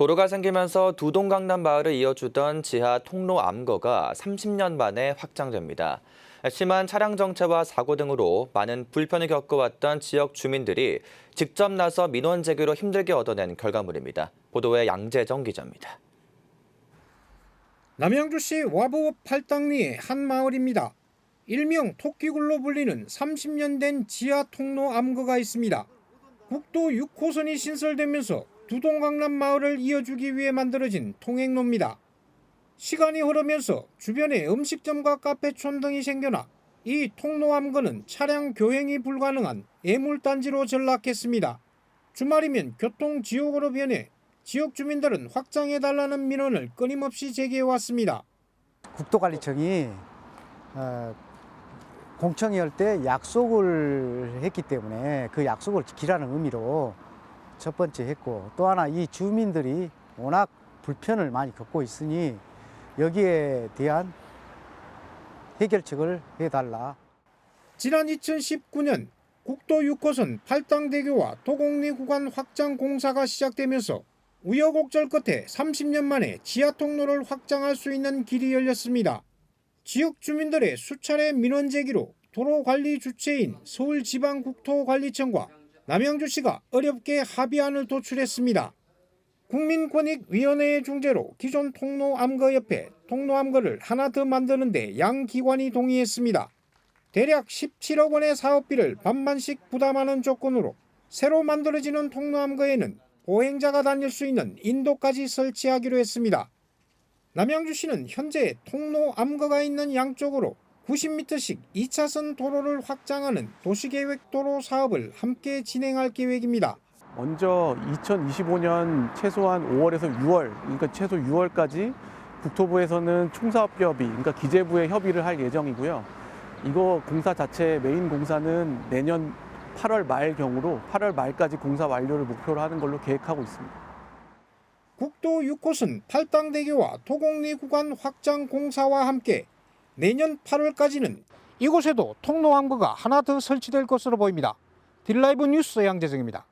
도로가 생기면서 두동 강남 마을을 이어주던 지하 통로 암거가 30년 만에 확장됩니다. 심한 차량 정체와 사고 등으로 많은 불편을 겪어왔던 지역 주민들이 직접 나서 민원 제기로 힘들게 얻어낸 결과물입니다. 보도에 양재정 기자입니다. 남양주시 와부 팔당리의 한 마을입니다. 일명 토끼굴로 불리는 30년 된 지하 통로 암거가 있습니다. 국도 6호선이 신설되면서 두동강남 마을을 이어주기 위해 만들어진 통행로입니다. 시간이 흐르면서 주변에 음식점과 카페촌 등이 생겨나 이 통로 암거는 차량 교행이 불가능한 애물단지로 전락했습니다. 주말이면 교통 지옥으로 변해 지역 주민들은 확장해달라는 민원을 끊임없이 제기해왔습니다. 국도관리청이 어, 공청회 할 때 약속을 했기 때문에 그 약속을 지키라는 의미로 첫 번째 했고 또 하나 이 주민들이 워낙 불편을 많이 겪고 있으니 여기에 대한 해결책을 해달라. 지난 2019년 국도 6호선 팔당대교와 도곡리 구간 확장 공사가 시작되면서 우여곡절 끝에 30년 만에 지하 통로를 확장할 수 있는 길이 열렸습니다. 지역 주민들의 수차례 민원 제기로 도로 관리 주체인 서울지방국토관리청과 남양주시가 어렵게 합의안을 도출했습니다. 국민권익위원회의 중재로 기존 통로 암거 옆에 통로 암거를 하나 더 만드는데 양 기관이 동의했습니다. 대략 17억 원의 사업비를 반만씩 부담하는 조건으로 새로 만들어지는 통로 암거에는 보행자가 다닐 수 있는 인도까지 설치하기로 했습니다. 남양주시는 현재 통로 암거가 있는 양쪽으로 90m씩 2차선 도로를 확장하는 도시계획 도로 사업을 함께 진행할 계획입니다. 먼저 2025년 최소한 5월에서 6월, 그러니까 최소 6월까지 국토부에서는 총사업협의, 그러니까 기재부에 협의를 할 예정이고요. 이거 공사 자체 메인 공사는 내년 8월 말 경우로 8월 말까지 공사 완료를 목표로 하는 걸로 계획하고 있습니다. 국도 6호선 팔당대교와 도곡리 구간 확장 공사와 함께 내년 8월까지는 이곳에도 통로암거가 하나 더 설치될 것으로 보입니다. 딜라이브 뉴스 양재정입니다.